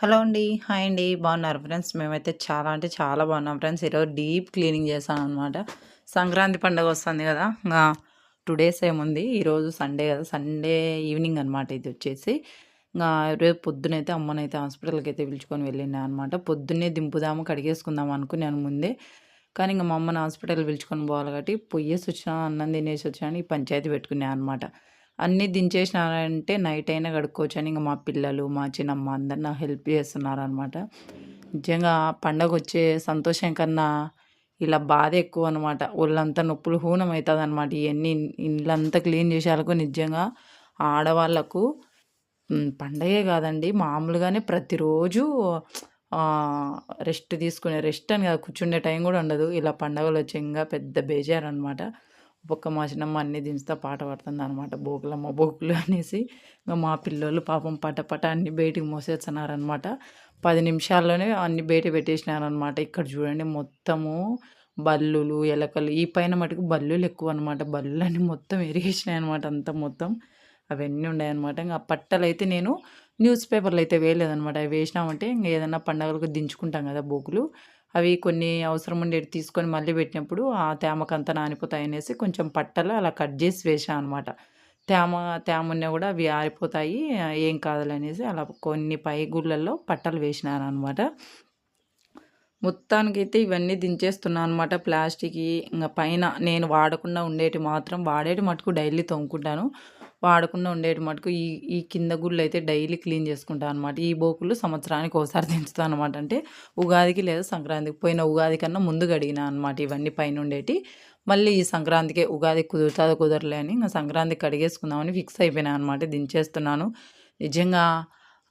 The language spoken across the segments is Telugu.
హలో అండి. హాయ్ అండి. బాగున్నారు ఫ్రెండ్స్? మేమైతే చాలా అంటే చాలా బాగున్నాం ఫ్రెండ్స్. ఈరోజు డీప్ క్లీనింగ్ చేశాను అనమాట సంక్రాంతి పండుగ వస్తుంది కదా. ఇంకా టూ డేస్ ఏముంది? ఈరోజు సండే కదా. సండే ఈవినింగ్ అనమాట ఇది వచ్చేసి. ఇంకా రేపు పొద్దునైతే అమ్మనైతే హాస్పిటల్కి అయితే పిలుచుకొని వెళ్ళినా అనమాట పొద్దున్నే దింపుదాము కడిగేసుకుందాం అనుకున్నాను ముందే. కానీ ఇంకా మా అమ్మని హాస్పిటల్ పిలుచుకొని పోవాలి కాబట్టి పొయ్యేసి వచ్చినా అన్నం తినేసి వచ్చినా ఈ పంచాయతీ పెట్టుకున్నాను అనమాట అన్నీ దించేసినారంటే నైట్ అయినా కడుక్కోవచ్చు అని ఇంకా మా పిల్లలు మా చిన్నమ్మ అందరు నాకు హెల్ప్ చేస్తున్నారనమాట నిజంగా పండగ వచ్చే సంతోషం కన్నా ఇలా బాధ ఎక్కువ అనమాట ఒళ్ళంతా నొప్పులు హూనం అవుతుంది అనమాట ఇవన్నీ ఇళ్ళంతా క్లీన్ చేసేందుకు నిజంగా ఆడవాళ్ళకు పండగే కాదండి. మామూలుగానే ప్రతిరోజు రెస్ట్ తీసుకునే రెస్ట్ అని కాదు కూర్చుండే టైం కూడా ఉండదు. ఇలా పండగలు వచ్చి ఇంకా పెద్ద బేజారు అనమాట ఒక్క మా చిన్నమ్మ అన్ని దించుతా పాట పడుతుంది అనమాట బోకులమ్మ బోకులు అనేసి ఇంకా మా పిల్లలు పాపం పట పట అన్ని బయటికి మోసేస్తున్నారనమాట పది నిమిషాల్లోనే అన్ని బయట పెట్టేసినారనమాట ఇక్కడ చూడండి మొత్తము బల్లులు ఎలకలు ఈ పైన మటుకు బల్లులు ఎక్కువ అనమాట బల్లులన్నీ మొత్తం ఎరిగేసినాయి అనమాట అంత మొత్తం. అవన్నీ ఉన్నాయన్నమాట. ఇంకా పట్టలు అయితే నేను న్యూస్ పేపర్లు అయితే వేయలేదనమాట అవి వేసినామంటే ఇంకా ఏదైనా పండగలకు దించుకుంటాం కదా బోకులు. అవి కొన్ని అవసరం ఉండేవి తీసుకొని మళ్ళీ పెట్టినప్పుడు ఆ తేమకంతా నానిపోతాయి అనేసి కొంచెం పట్టలు అలా కట్ చేసి వేసాను అనమాట. తేమ తేమ ఉన్నా కూడా అవి ఆరిపోతాయి ఏం కాదులనేసి అలా కొన్ని పై గుళ్ళల్లో పట్టలు వేసినాను అనమాట. మొత్తానికైతే ఇవన్నీ దించేస్తున్నాను అనమాట ప్లాస్టిక్ ఇంకా పైన నేను వాడకుండా ఉండేటి మాత్రం వాడేటి మటుకు డైలీ తోముకుంటాను. వాడకుండా ఉండేటి మటుకు ఈ ఈ కింద గుళ్ళు అయితే డైలీ క్లీన్ చేసుకుంటాను అనమాట ఈ బోకులు సంవత్సరానికి ఒకసారి దించుతాను అనమాట అంటే ఉగాదికి లేదా సంక్రాంతికి. పోయిన ఉగాది కన్నా ముందు గడిగిన అనమాట ఇవన్నీ పైన ఉండేటి. మళ్ళీ ఈ సంక్రాంతికి ఉగాది కుదురుతుందో కుదరలే అని ఇంకా సంక్రాంతికి కడిగేసుకుందామని ఫిక్స్ అయిపోయినా అనమాట దించేస్తున్నాను. నిజంగా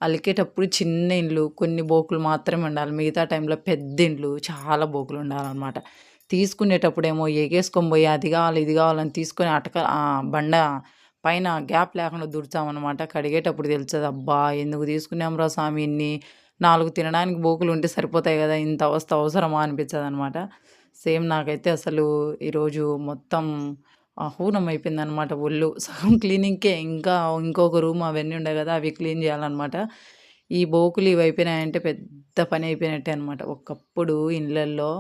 అలికేటప్పుడు చిన్న ఇండ్లు కొన్ని బోకులు మాత్రమే ఉండాలి. మిగతా టైంలో పెద్ద ఇండ్లు చాలా బోకులు ఉండాలన్నమాట. తీసుకునేటప్పుడేమో ఎగేసుకొని పోయి అది కావాలి ఇది కావాలని తీసుకొని అటక బండ పైన గ్యాప్ లేకుండా దుడిచామన్నమాట కడిగేటప్పుడు తెలుస్తుంది అబ్బా! ఎందుకు తీసుకున్నాం రా స్వామి ఇన్ని? నాలుగు తినడానికి బోకులు ఉంటే సరిపోతాయి కదా ఇంత అవస్థ అవసరమా అనిపించదు అనమాట సేమ్ నాకైతే అసలు ఈరోజు మొత్తం హూనం అయిపోయింది అనమాట ఒళ్ళు. సగం క్లీనింగ్కే ఇంకా ఇంకొక రూమ్ అవన్నీ ఉండే కదా అవి క్లీన్ చేయాలన్నమాట. ఈ బోకులు ఇవి అయిపోయినాయంటే పెద్ద పని అయిపోయినట్టే అనమాట ఒకప్పుడు ఇళ్ళల్లో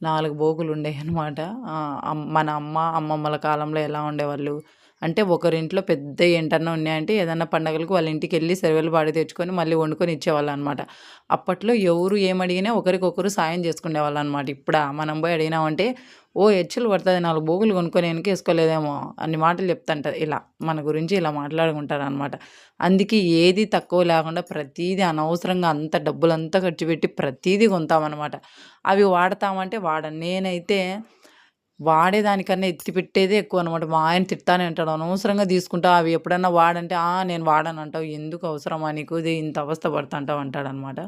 నాలుగు బోకులు ఉండేవి అనమాట మన అమ్మ అమ్మమ్మల కాలంలో ఎలా ఉండేవాళ్ళు? అంటే ఒకరింట్లో పెద్ద ఏంటన్నా ఉన్నాయంటే ఏదన్నా పండగలకు వాళ్ళ ఇంటికి వెళ్ళి సెలవులు పాడి తెచ్చుకొని మళ్ళీ వండుకొని ఇచ్చేవాళ్ళు అనమాట అప్పట్లో ఎవరు ఏమడిగినా ఒకరికొకరు సాయం చేసుకునేవాళ్ళు అనమాట ఇప్పుడు మనం పోయి అడిగినామంటే ఓ హెచ్చులు పడుతుంది నాలుగు బోగులు కొనుక్కొని వెనక వేసుకోలేదేమో అన్ని మాటలు చెప్తుంటారు ఇలా మన గురించి ఇలా మాట్లాడుకుంటారు అనమాట అందుకే ఏది తక్కువ లేకుండా ప్రతీది అనవసరంగా అంత డబ్బులంతా ఖర్చు పెట్టి ప్రతీది కొంటామన్నమాట అవి వాడతామంటే వాడ నేనైతే వాడేదానికన్నా ఎత్తి పెట్టేదే ఎక్కువ అనమాట మా ఆయన తిట్టానే అంటాడు అనవసరంగా తీసుకుంటా అవి ఎప్పుడన్నా వాడంటే ఆ నేను వాడను అంటావు ఎందుకు అవసరమా నీకు? ఇది ఇంత అవస్థ పడుతుంటావు అంటాడనమాట.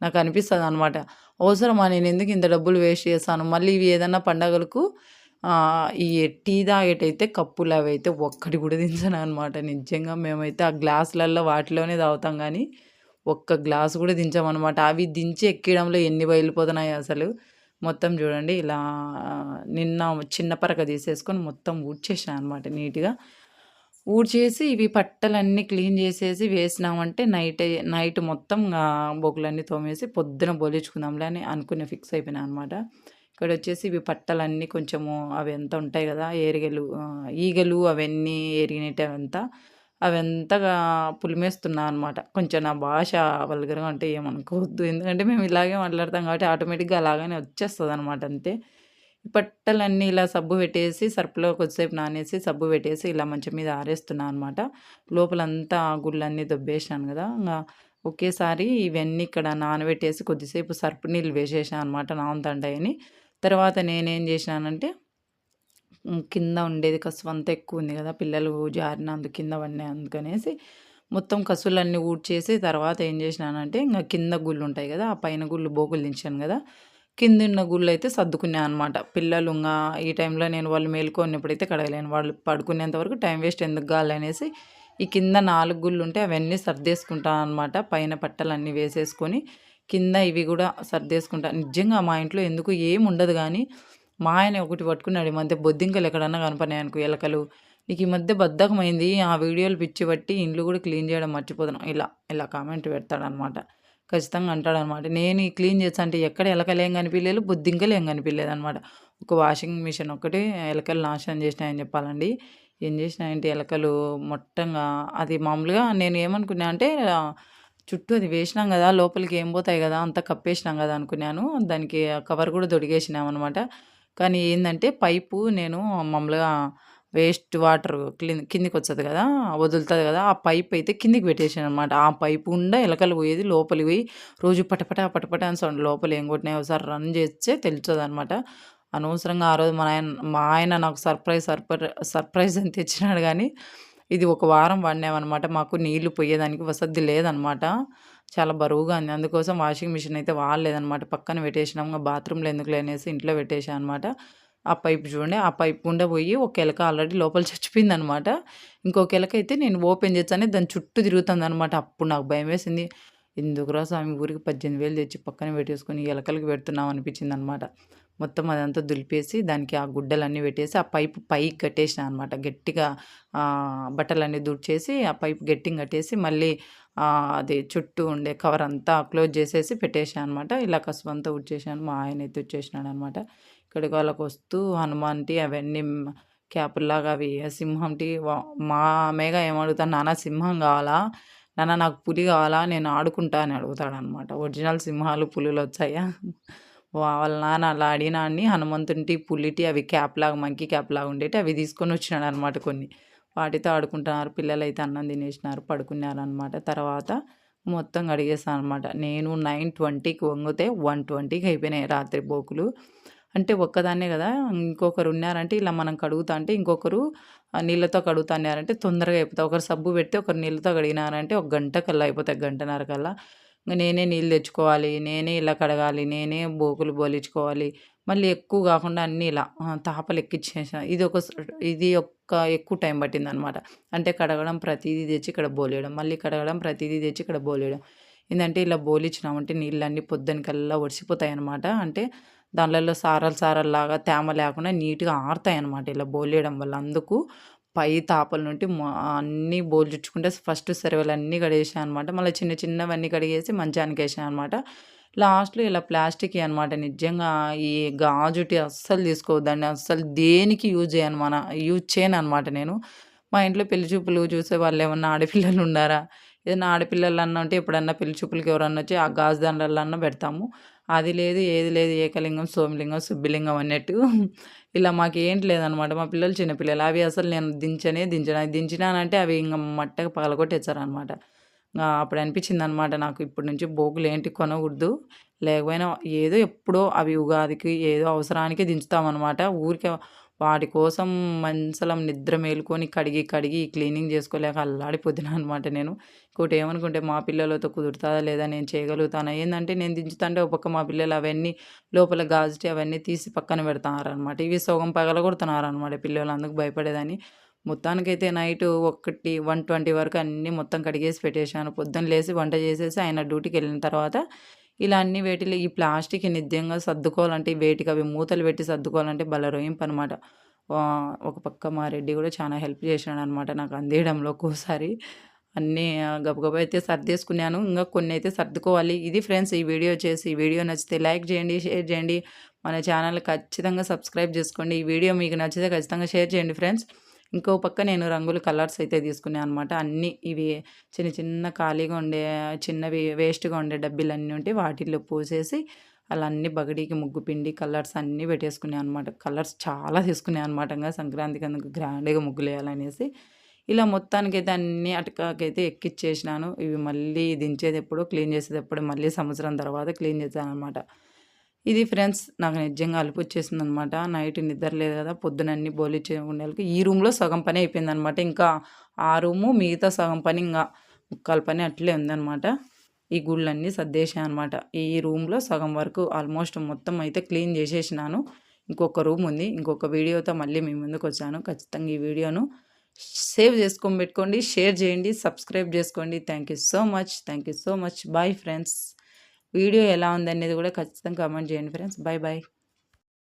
నాకు అనిపిస్తుంది అనమాట అవసరమా? నేను ఎందుకు ఇంత డబ్బులు వేస్ట్ చేస్తాను? మళ్ళీ ఇవి ఏదన్నా పండగలకు ఈ టీ తాగేటైతే కప్పులు అవి అయితే ఒక్కటి కూడా దించను అనమాట నిజంగా మేమైతే ఆ గ్లాసులలో వాటిలోనే తాగుతాం కానీ ఒక్క గ్లాసు కూడా దించామన్నమాట అవి దించి ఎక్కడంలో ఎన్ని బయలుపోతున్నాయి అసలు. మొత్తం చూడండి ఇలా నిన్న చిన్న పరక తీసేసుకొని మొత్తం ఊడ్చేసాను అనమాట నీట్గా. ఊడ్చేసి ఇవి పట్టలన్నీ క్లీన్ చేసేసి వేసినామంటే నైట్ నైట్ మొత్తం బొగ్గులన్నీ తోమేసి పొద్దున బోలించుకుందాంలే అని అనుకుని ఫిక్స్ అయిపోయినా అనమాట ఇక్కడ వచ్చేసి ఇవి పట్టలన్నీ కొంచెము అవి ఎంత ఉంటాయి కదా ఏరిగలు ఈగలు అవన్నీ ఏరిగినట్టు అవంతా అవంతగా పులిమేస్తున్నా అనమాట కొంచెం నా భాష వల్గర్గా అంటే ఏమనుకోవద్దు. ఎందుకంటే మేము ఇలాగే మాట్లాడతాం కాబట్టి ఆటోమేటిక్గా అలాగనే వచ్చేస్తుంది అనమాట అంతే పట్టలన్నీ ఇలా సబ్బు పెట్టేసి సర్పులో కొద్దిసేపు నానేసి సబ్బు పెట్టేసి ఇలా మంచం మీద ఆరేస్తున్నాను అనమాట లోపలంతా గుళ్ళన్నీ దొబ్బేసాను కదా ఇంకా ఒకేసారి ఇవన్నీ ఇక్కడ నానబెట్టేసి కొద్దిసేపు సర్పు నీళ్ళు వేసేసాను అనమాట నానుతంటాయని తర్వాత నేనేం చేసినానంటే కింద ఉండేది కసువు అంతా ఎక్కువ ఉంది కదా పిల్లలు జారినందుకు కింద పడినాయి అందుకనేసి మొత్తం కసులన్నీ ఊడ్చేసి తర్వాత ఏం చేసినానంటే ఇంకా కింద గుళ్ళు ఉంటాయి కదా ఆ పైన గుళ్ళు బోకులు దించాను కదా కింద ఉన్న గుళ్ళు అయితే సర్దుకున్నాను అనమాట పిల్లలు ఇంకా ఈ టైంలో నేను వాళ్ళు మేలుకొన్నప్పుడైతే కడగలేను. వాళ్ళు పడుకునేంత వరకు టైం వేస్ట్ ఎందుకు కావాలనేసి ఈ కింద నాలుగు గుళ్ళు ఉంటే అవన్నీ సర్దేసుకుంటాను అనమాట పైన పట్టలు అన్నీ వేసేసుకొని కింద ఇవి కూడా సర్దేసుకుంటాను నిజంగా మా ఇంట్లో ఎందుకు ఏం ఉండదు కానీ మా ఆయన ఒకటి పట్టుకున్నాడు ఈ మధ్య బొద్దింకలు ఎక్కడన్నా కనపడినాయి అనుకో ఎలకలు నీకు ఈ మధ్య బద్ధకమైంది ఆ వీడియోలు పిచ్చి పట్టి ఇండ్లు కూడా క్లీన్ చేయడం మర్చిపోతున్నాం ఇలా ఇలా కామెంట్ పెడతాడనమాట ఖచ్చితంగా అంటాడనమాట. నేను ఈ క్లీన్ చేస్తా అంటే ఎక్కడ ఎలకలు ఏం కనిపించలేదు బొద్దింకలు ఏం కనిపించలేదు అనమాట ఒక వాషింగ్ మిషన్ ఒక్కటే ఎలకలు నాశనం చేసినాయని చెప్పాలండి. ఏం చేసినాయంటే ఎలకలు మొట్టంగా అది మామూలుగా నేను ఏమనుకున్నా అంటే చుట్టూ అది వేసినాం కదా! లోపలికి ఏం పోతాయి కదా! అంతా కప్పేసినాం కదా! అనుకున్నాను. దానికి కవర్ కూడా దొడిగేసినాం అనమాట కానీ ఏంటంటే పైపు నేను మామూలుగా వేస్ట్ వాటర్ క్లీన్ వచ్చేది కదా! వదులుతుంది కదా! ఆ పైప్ అయితే కిందికి పెట్టేసాననమాట. ఆ పైపు ఉండా ఎలకలు పోయేది లోపలికి పోయి రోజు పటపట, పటపట అని సౌండ్ లోపల ఏం కొట్టినాయో ఒకసారి రన్ చేస్తే తెలుస్తదనమాట. అనవసరంగా ఆ రోజు మా ఆయన మా ఆయన నాకు సర్ప్రైజ్ సర్ప్రై సర్ప్రైజ్ అని తెచ్చినాడు కానీ ఇది ఒక వారం వాడినామనమాట. మాకు నీళ్ళు పోయేదానికి వసతి లేదనమాట. చాలా బరువుగా ఉంది. అందుకోసం వాషింగ్ మిషన్ అయితే వాడలేదనమాట. పక్కన పెట్టేసినాం. బాత్రూంలో ఎందుకు లేనేసి ఇంట్లో పెట్టేసాను అనమాట. ఆ పైప్ చూడండి. ఆ పైప్ గుండా పోయి ఒక ఎలక ఆల్రెడీ లోపల చచ్చిపోయింది అనమాట ఇంకొక ఎలక అయితే నేను ఓపెన్ చేస్తానే దాని చుట్టూ తిరుగుతుందనమాట. అప్పుడు నాకు భయమేసింది. ఎందుకురా స్వామి ఊరికి 18,000 తెచ్చి పక్కన పెట్టేసుకొని ఎలకలకి పెడుతున్నాం అనిపించింది అనమాట మొత్తం అదంతా దులిపేసి దానికి ఆ గుడ్డలన్నీ పెట్టేసి ఆ పైపు పైకి కట్టేసిన అనమాట. గట్టిగా బట్టలన్నీ దుడిచేసి ఆ పైపు గట్టిగా కట్టేసి మళ్ళీ అది చుట్టూ ఉండే కవర్ అంతా క్లోజ్ చేసేసి పెట్టేసా అనమాట. ఇలా కసువంతా ఉడిచేసాను మా ఆయన అయితే ఊడ్చేసినాడనమాట. ఇక్కడికి వాళ్ళకొస్తూ హనుమాన్‌టి అవన్నీ క్యాపుల్లాగా అవి సింహంటి వ మా మేఘ ఏమడుగుతాను "నాన్న సింహం కావాలా? నాన్న నాకు పులి కావాలా? నేను ఆడుకుంటా" అని అడుగుతాడనమాట. ఒరిజినల్ సింహాలు, పులులొచ్చాయా? వాళ్ళ నాన్న అలా అడిగినాడిని హనుమంతుంటి పులిటి అవి క్యాప్‌లాగా మంకీ క్యాప్‌లాగా ఉండేటి అవి తీసుకొని వచ్చినాడనమాట కొన్ని. వాటితో ఆడుకుంటున్నారు. పిల్లలైతే అన్నం తినేసినారు. పడుకున్నారు అనమాట తర్వాత మొత్తం కడిగేసాననమాట. నేను 9:20కి వంగితే 1:20కి అయిపోయినాయి రాత్రి బోకులు. అంటే ఒక్కదాన్నే కదా! ఇంకొకరు ఉన్నారంటే ఇలా మనం కడుగుతా అంటే ఇంకొకరు నీళ్ళతో కడుగుతన్నారంటే తొందరగా అయిపోతాయి. ఒకరు సబ్బు పెడితే ఒకరు నీళ్ళతో కడిగినారంటే ఒక గంట కల్లా అయిపోతాయి. గంటన్నర కల్లా. నేనే నీళ్ళు తెచ్చుకోవాలి. నేనే ఇలా కడగాలి. నేనే బోకులు బోలించుకోవాలి మళ్ళీ ఎక్కువ కాకుండా అన్నీ ఇలా తాపలు ఎక్కించేసిన ఇది ఒక ఇది ఒక్క ఎక్కువ టైం పట్టిందనమాట. అంటే కడగడం ప్రతిదీ తెచ్చి ఇక్కడ బోలేయడం. మళ్ళీ కడగడం ప్రతిదీ తెచ్చి ఇక్కడ బోలేయడం. ఏందంటే ఇలా బోలిచ్చినామంటే నీళ్ళన్నీ పొద్దునకల్లా ఒడిసిపోతాయనమాట. అంటే దానిలలో సారలు సారల్లాగా తేమ లేకుండా నీట్‌గా ఆరుతాయి అనమాట ఇలా బోలేయడం వల్ల. అందుకు పై తాపల నుండి అన్నీ బోల్చుచ్చుకుంటే ఫస్ట్ సర్వలన్నీ కడిగేసా అనమాట. మళ్ళీ చిన్న చిన్నవన్నీ కడిగేసి మంచానికేసా అనమాట. లాస్ట్‌లో ఇలా ప్లాస్టిక్ అనమాట. నిజంగా ఈ గాజుటి అస్సలు తీసుకోవద్దండి. అస్సలు దేనికి యూజ్ చేయను మన యూజ్ చేయను అనమాట నేను. మా ఇంట్లో పెళ్ళి చూపులు చూసే వాళ్ళు ఏమన్నా ఆడపిల్లలు ఉన్నారా? ఏదైనా ఆడపిల్లలన్నా ఉంటే ఎప్పుడన్నా పెళ్ళి చూపులకి ఎవరన్నా వచ్చి ఆ గాజు దండలన్నా పెడతాము. అది లేదు, ఏది లేదు. ఏకలింగం, సోమలింగం, సుబ్బిలింగం అన్నట్టు ఇలా మాకు ఏంటి లేదనమాట. మా పిల్లలు చిన్నపిల్లలు అవి అసలు నేను దించనే దించిన దించినానంటే అవి ఇంకా మట్టగా పగలగొట్టేస్తారనమాట. అప్పుడు అనిపించింది అనమాట నాకు ఇప్పటి నుంచి బోకులేంటి కొనకూడదు. లేకపోయినా ఏదో ఎప్పుడో అవి ఉగాదికి ఏదో అవసరానికి దించుతామన్నమాట ఊరికే వాటి కోసం మంచలం నిద్ర మేలుకొని కడిగి, కడిగి క్లీనింగ్ చేసుకోలేక అల్లాడిపోతున్నా అనమాట నేను. ఇంకోటి ఏమనుకుంటే మా పిల్లలతో కుదురుతుందా లేదా? నేను చేయగలుగుతానా? ఏంటంటే నేను దించుతుంటే ఒక పక్క మా పిల్లలు అవన్నీ లోపల గాజుటి అవన్నీ తీసి పక్కన పెడతన్నారనమాట. ఇవి సగం పగలగొడుతున్నారనమాట పిల్లలు. అందుకు భయపడేదాన్ని. మొత్తానికైతే నైట్ ఒకటి వన్ ట్వంటీ వరకు అన్నీ మొత్తం కడిగేసి పెట్టేసాను. పొద్దున లేచి వంట చేసేసి ఆయన డ్యూటీకి వెళ్ళిన తర్వాత ఇలా అన్ని వేటిలో ఈ ప్లాస్టిక్ నిత్యంగా సర్దుకోవాలంటే వేటికి అవి మూతలు పెట్టి సర్దుకోవాలంటే బలరోయింపు అనమాట ఒక పక్క మా రెడ్డి కూడా చాలా హెల్ప్ చేసినాడనమాట నాకు అందేయడంలో ఒక్కోసారి. అన్నీ గబగబ అయితే సర్దేసుకున్నాను. ఇంకా కొన్ని అయితే సర్దుకోవాలి. ఇది ఫ్రెండ్స్ ఈ వీడియో చేసి ఈ వీడియో నచ్చితే లైక్ చేయండి, షేర్ చేయండి. మన ఛానల్ ఖచ్చితంగా సబ్స్క్రైబ్ చేసుకోండి. ఈ వీడియో మీకు నచ్చితే ఖచ్చితంగా షేర్ చేయండి ఫ్రెండ్స్. ఇంకో పక్క నేను రంగులు కలర్స్ అయితే తీసుకున్నాను అనమాట. అన్నీ ఇవి చిన్న చిన్న ఖాళీగా ఉండే చిన్నవి వేస్ట్‌గా ఉండే డబ్బీలన్నీ ఉంటే వాటిల్లో పోసేసి అలా అన్ని బగడీకి ముగ్గు పిండి కలర్స్ అన్నీ పెట్టేసుకున్నాయి అనమాట. కలర్స్ చాలా తీసుకున్నా అనమాట. ఇంకా సంక్రాంతికి అందుకు గ్రాండ్‌గా ముగ్గులు వేయాలనేసి ఇలా మొత్తానికైతే అన్నీ అటకాకైతే ఎక్కిచ్చేసినాను. ఇవి మళ్ళీ దించేదెప్పుడో, క్లీన్ చేసేది ఎప్పుడు మళ్ళీ సంవత్సరం తర్వాత క్లీన్ చేశాననమాట. ఇది ఫ్రెండ్స్ నాకు నిజంగా అల్పు వచ్చేసింది అనమాట నైట్ నిద్ర లేదు కదా! పొద్దున అన్నీ బోలిచ్చే ఉండేలకి ఈ రూమ్‌లో సగం పని అయిపోయిందనమాట. ఇంకా ఆ రూము మిగతా సగం పని ఇంకా ముక్కాలు పని అట్లే ఉందనమాట. ఈ గుళ్ళన్నీ సర్దేశాయి అనమాట. ఈ రూమ్‌లో సగం వరకు ఆల్మోస్ట్ మొత్తం అయితే క్లీన్ చేసేసినాను. ఇంకొక రూమ్ ఉంది. ఇంకొక వీడియోతో మళ్ళీ మీ ముందుకొచ్చాను. ఖచ్చితంగా ఈ వీడియోను సేవ్ చేసుకొని పెట్టుకోండి. షేర్ చేయండి. సబ్స్క్రైబ్ చేసుకోండి. Thank you so much. Thank you so much. Bye friends. Video ఎలా ఉందనేది కూడా ఖచ్చితంగా కామెంట్ చేయండి ఫ్రెండ్స్. Bye bye.